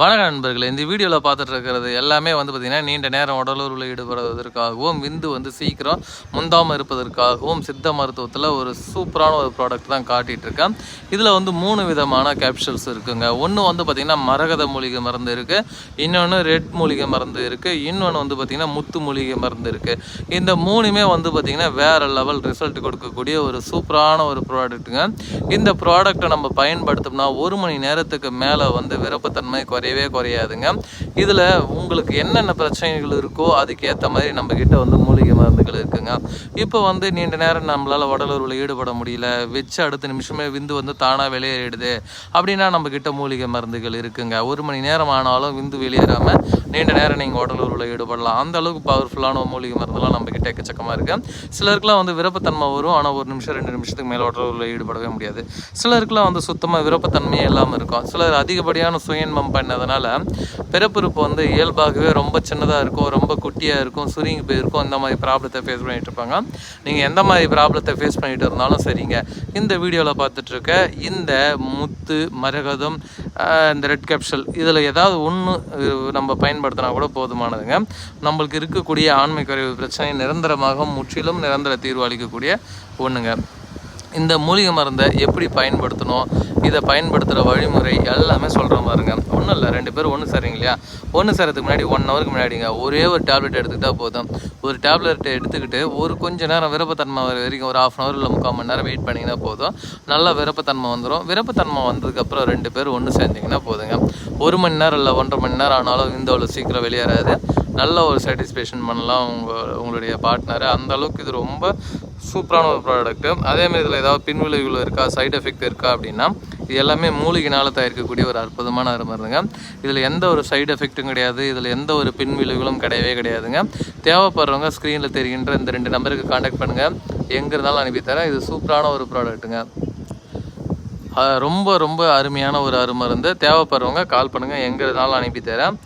வணக்க நண்பர்களே இந்த வீடியோவில் பார்த்துட்டு இருக்கிறது எல்லாமே வந்து பார்த்திங்கன்னா நீண்ட நேரம் உடலூரில் ஈடுபடுவதற்காகவும் விந்து வந்து சீக்கிரம் முந்தாமல் இருப்பதற்காகவும் சித்த மருத்துவத்தில் ஒரு சூப்பரான ஒரு ப்ராடக்ட் தான் காட்டிகிட்டு இருக்கேன். இதில் வந்து மூணு விதமான கேப்சூல்ஸ் இருக்குங்க. ஒன்று வந்து பார்த்திங்கன்னா மரகத மூலிகை மருந்து இருக்குது இன்னொன்று ரெட் மூலிகை மருந்து இருக்குது இன்னொன்று வந்து பார்த்திங்கன்னா முத்து மூலிகை மருந்து இருக்குது இந்த மூணுமே வந்து பார்த்திங்கன்னா வேறு லெவல் ரிசல்ட் கொடுக்கக்கூடிய ஒரு சூப்பரான ஒரு ப்ராடக்ட்டுங்க இந்த ப்ராடக்ட்டை நம்ம பயன்படுத்தோம்னா ஒரு மணி நேரத்துக்கு மேலே வந்து விருப்பத்தன்மை குறையவே குறையாதுங்க. இதில் உங்களுக்கு என்னென்ன பிரச்சனைகள் இருக்கோ அதுக்கேற்ற மாதிரி நம்ம வந்து மூலிகை மருந்துகள் இருக்குங்க. இப்போ வந்து நீண்ட நேரம் நம்மளால் உடலுறவில் ஈடுபட முடியல வச்சு அடுத்த நிமிஷமே விந்து வந்து தானாக வெளியேறிடுது அப்படின்னா நம்ம மூலிகை மருந்துகள் இருக்குங்க. ஒரு மணி நேரம் ஆனாலும் விந்து வெளியேறாமல் நீண்ட நேரம் நீங்கள் உடலுறவில் ஈடுபடலாம். அந்த அளவுக்கு பவர்ஃபுல்லான மூலிகை மருந்துலாம் நம்ம எக்கச்சக்கமாக இருக்குது சிலருக்குலாம் வந்து விருப்பத்தன்மை வரும். ஆனால் ஒரு நிமிஷம் ரெண்டு நிமிஷத்துக்கு மேலே உடலுறவில் ஈடுபடவே முடியாது. சிலருக்குலாம் வந்து சுத்தமாக விருப்பத்தன்மையே இல்லாமல் இருக்கும். சிலர் அதிகப்படியான சுயன்பம் பண்ணதுனால பிறப்புறுப்பு வந்து இயல்பாகவே ரொம்ப சின்னதாக இருக்கும் ரொம்ப குட்டியாக இருக்கும் சுருங்கி போயிருக்கும் இந்த மாதிரி ப்ராப்ளத்தை ஃபேஸ் பண்ணிகிட்டு இருப்பாங்க. நீங்கள் எந்த மாதிரி ப்ராப்ளத்தை ஃபேஸ் பண்ணிகிட்டு இருந்தாலும் சரிங்க. இந்த வீடியோவில் பார்த்துட்ருக்க இந்த முத்து மரகதம் இந்த ரெட் கேப்சல் இதில் ஏதாவது ஒன்று நம்ம பயன்படுத்தினா கூட போதுமானதுங்க. நம்மளுக்கு இருக்கக்கூடிய ஆண்மை குறைவு பிரச்சனை நிரந்தரமாக முற்றிலும் நிரந்தர தீர்வு அளிக்கக்கூடிய ஒன்றுங்க இந்த மூலிகை மருந்தை எப்படி பயன்படுத்தணும் இதை பயன்படுத்துகிற வழிமுறை எல்லாமே சொல்கிற மாதிரிங்க ஒன்றும் இல்லை ரெண்டு பேரும் ஒன்று சரிங்க இல்லையா? ஒன்று சேரத்துக்கு முன்னாடி ஒன் ஹவருக்கு முன்னாடிங்க. ஒரே ஒரு டேப்லெட் எடுத்துக்கிட்டால் போதும். ஒரு டேப்லெட் எடுத்துக்கிட்டு ஒரு கொஞ்ச நேரம் விருப்பத்தன்மை வர வரைக்கும் ஒரு ஆஃப் அன் ஹவர் இல்லை முக்கால் மணி நேரம் வெயிட் பண்ணிங்கன்னா போதும். நல்லா விருப்பத்தன்மை வந்துடும் விருப்பத்தன்மை வந்ததுக்கப்புறம் ரெண்டு பேரும் ஒன்று சேர்ந்தீங்கன்னா போதுங்க. ஒரு மணி நேரம் இல்லை ஒன்றரை மணி நேரம் ஆனாலும் இந்த அவ்வளோ சீக்கிரம் வெளியேறாது. நல்ல ஒரு சாட்டிஸ்ஃபேக்ஷன் பண்ணலாம் உங்கள் உங்களுடைய பார்ட்னரை அந்த அளவுக்கு இது ரொம்ப சூப்பரான ஒரு ப்ராடக்ட்டு அதேமாதிரி இதில் ஏதாவது பின்விளைவுகள் இருக்கா சைடு எஃபெக்ட் இருக்கா அப்படின்னா இது எல்லாமே மூலிகைனால் தயாரிக்கக்கூடிய ஒரு அற்புதமான மருந்துங்க இதில் எந்த ஒரு சைடு எஃபெக்ட்டும் கிடையாது. இதில் எந்த ஒரு பின்விளைவுகளும் கிடையவே கிடையாதுங்க. தேவைப்படுறவங்க ஸ்க்ரீனில் தெரிகின்ற இந்த ரெண்டு நம்பருக்கு காண்டாக்ட் பண்ணுங்கள் எங்கே இருந்தாலும் அனுப்பித்தரேன் இது சூப்பரான ஒரு ப்ராடக்ட்டுங்க ரொம்ப ரொம்ப அருமையான ஒரு அருமருந்து தேவைப்படுறவங்க கால் பண்ணுங்கள் எங்கே இருந்தாலும் அனுப்பி தரேன்.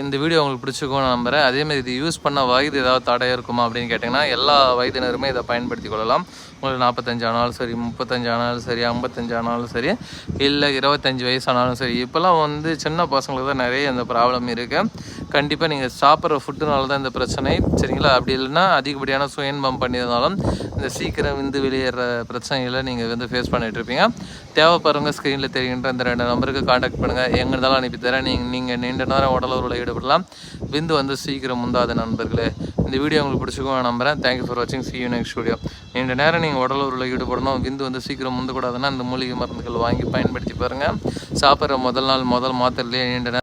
இந்த வீடியோ உங்களுக்கு பிடிச்சிருக்கும்னு நம்புகிறேன் அதேமாதிரி இது யூஸ் பண்ண வயது ஏதாவது தடையாக இருக்குமா அப்படின்னு கேட்டிங்கன்னா எல்லா வயதினருமே இதை பயன்படுத்தி கொள்ளலாம் உங்களுக்கு நாற்பத்தஞ்சு ஆனாலும் சரி முப்பத்தஞ்சு ஆனாலும் சரி ஐம்பத்தஞ்சு ஆனாலும் சரி இல்லை இருபத்தஞ்சி வயசு ஆனாலும் சரி இப்போல்லாம் வந்து சின்ன பசங்களுக்கு தான் நிறைய இந்த ப்ராப்ளம் இருக்குது கண்டிப்பாக நீங்கள் சாப்பிட்ற ஃபுட்டுனால தான் இந்த பிரச்சனை. சரிங்களா? அப்படி இல்லைன்னா அதிகப்படியான சுயன்பம் பண்ணியிருந்தாலும் இந்த சீக்கிரம் விந்து வெளியேற பிரச்சனைகளை நீங்கள் வந்து ஃபேஸ் பண்ணிகிட்ருப்பீங்க இருப்பீங்க. தேவைப்படுறவங்க ஸ்க்ரீனில் தெரிகின்ற இந்த ரெண்டு நம்பருக்கு காண்டாக்ட் பண்ணுங்கள் எங்கே இருந்தாலும் அனுப்பி தரேன். நீங்கள் நீங்கள் நீண்ட நேரம் உடலூரில் ஈடுபடலாம். விந்து வந்து சீக்கிரம் முந்தாத நண்பர்களே. இந்த வீடியோ உங்களுக்கு பிடிச்சிக்கோ நம்புகிறேன் தேங்க்யூ ஃபார் வாட்சிங் சி யூ நெக்ஸ்ட் வீடியோ நீண்ட நேரம் நீங்கள் உடலூரில் ஈடுபடணும். விந்து வந்து சீக்கிரம் முந்தக்கூடாதுன்னா இந்த மூலிகை மருந்துகள் வாங்கி பயன்படுத்தி பாருங்கள் சாப்பிட்ற முதல் நாள் முதல் மாத்திரையிலே நீண்ட நேரம்